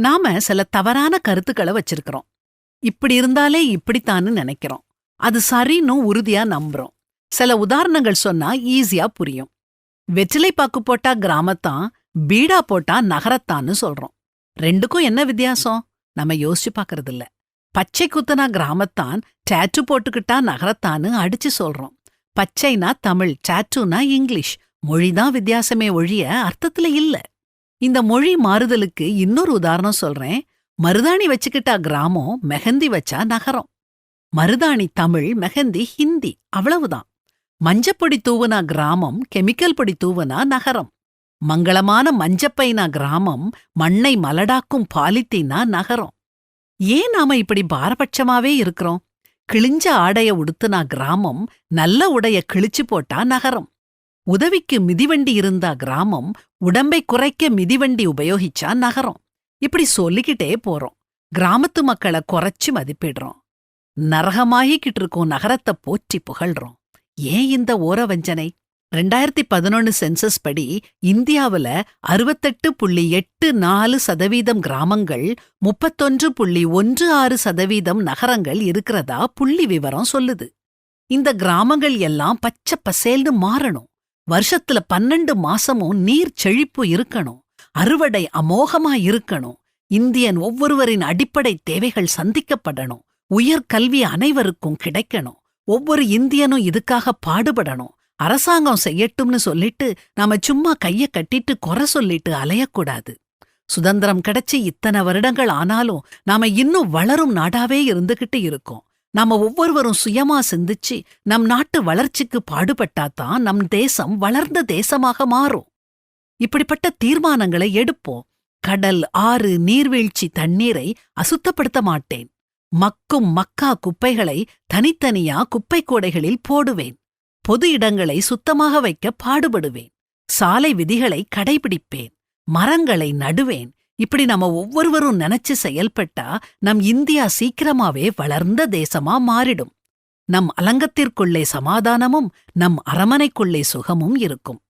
நாம சில தவறான கருத்துக்களை வச்சிருக்கிறோம். இப்படி இருந்தாலே இப்படித்தான்னு நினைக்கிறோம். அது சரின்னு உறுதியா நம்புறோம். சில உதாரணங்கள் சொன்னா ஈஸியா புரியும். வெற்றிலை பாக்கு போட்டா கிராமத்தான் பீடா போட்டா நகரத்தான்னு சொல்றோம். ரெண்டுக்கும் என்ன வித்தியாசம்? நம்ம யோசிச்சு பார்க்கறது இல்ல பச்சை குத்துனா கிராமத்தான் டேட்டு போட்டுக்கிட்டா நகரத்தான்னு அடிச்சு சொல்றோம். பச்சைனா தமிழ் டேட்டுனா இங்கிலீஷ். மொழிதான் வித்தியாசமே ஒழிய அர்த்தத்துல இல்ல. இந்த மொழி மாறுதலுக்கு இன்னொரு உதாரணம் சொல்றேன். மருதாணி வச்சுக்கிட்டா கிராமம் மெஹந்தி வச்சா நகரம். மருதாணி தமிழ் மெஹந்தி ஹிந்தி அவ்வளவுதான். மஞ்சப்பொடி தூவுனா கிராமம் கெமிக்கல் பொடி தூவுனா நகரம். மங்களமான மஞ்சப்பைனா கிராமம் மண்ணை மலடாக்கும் பாலித்தீனா நகரம். ஏன் நாம இப்படி பாரபட்சமாவே இருக்கிறோம்? கிழிஞ்ச ஆடைய உடுத்துனா கிராமம் நல்ல உடைய கிழிச்சு போட்டா நகரம். உதவிக்கு மிதிவண்டி இருந்தா கிராமம் உடம்பை குறைக்க மிதிவண்டி உபயோகிச்சா நகரம். இப்படி சொல்லிக்கிட்டே போறோம். கிராமத்து மக்களை குறைச்சு மதிப்பிடுறோம். நரகமாகிக்கிட்டு இருக்கோம் நகரத்தை போற்றி புகழ்றோம். ஏன் இந்த ஓர வஞ்சனை ரெண்டாயிரத்தி பதினொன்னு சென்சஸ் படி இந்தியாவுல அறுபத்தெட்டு புள்ளி எட்டு நாலு சதவீதம் கிராமங்கள் முப்பத்தொன்று புள்ளி ஒன்று ஆறு சதவீதம் நகரங்கள் இருக்கிறதா புள்ளி விவரம் சொல்லுது. இந்த கிராமங்கள் எல்லாம் பச்சை பசேல்னு மாறணும். வருஷத்துல பன்னெண்டு மாசமும் நீர் செழிப்பு இருக்கணும். அறுவடை அமோகமா இருக்கணும். இந்தியன் ஒவ்வொருவரின் அடிப்படை தேவைகள் சந்திக்கப்படணும். உயர்கல்வி அனைவருக்கும் கிடைக்கணும். ஒவ்வொரு இந்தியனும் இதுக்காக பாடுபடணும். அரசாங்கம் செய்யட்டும்னு சொல்லிட்டு நாம சும்மா கைய கட்டிட்டு குறை சொல்லிட்டு அலையக்கூடாது. சுதந்திரம் கிடைச்சு இத்தனை வருடங்கள் ஆனாலும் நாம இன்னும் வளரும் நாடாவே இருந்துகிட்டு இருக்கோம். நாம ஒவ்வொருவரும் சுயமா சிந்திச்சு நம் நாட்டு வளர்ச்சிக்கு பாடுபட்டாதான் நம் தேசம் வளர்ந்த தேசமாக மாறும். இப்படிப்பட்ட தீர்மானங்களை எடுப்போம். கடல் ஆறு நீர்வீழ்ச்சி தண்ணீரை அசுத்தப்படுத்த மாட்டேன். மக்கும் மக்கா குப்பைகளை தனித்தனியா குப்பை கூடைகளில் போடுவேன். பொது இடங்களை சுத்தமாக வைக்க பாடுபடுவேன். சாலை விதிகளை கடைபிடிப்பேன். மரங்களை நடுவேன். இப்படி நம்ம ஒவ்வொருவரும் நினைச்சு செயல்பட்டா நம் இந்தியா சீக்கிரமாவே வளர்ந்த தேசமா மாறிடும். நம் அலங்கத்திற்குள்ளே சமாதானமும் நம் அரமனைக்குள்ளே சுகமும் இருக்கும்.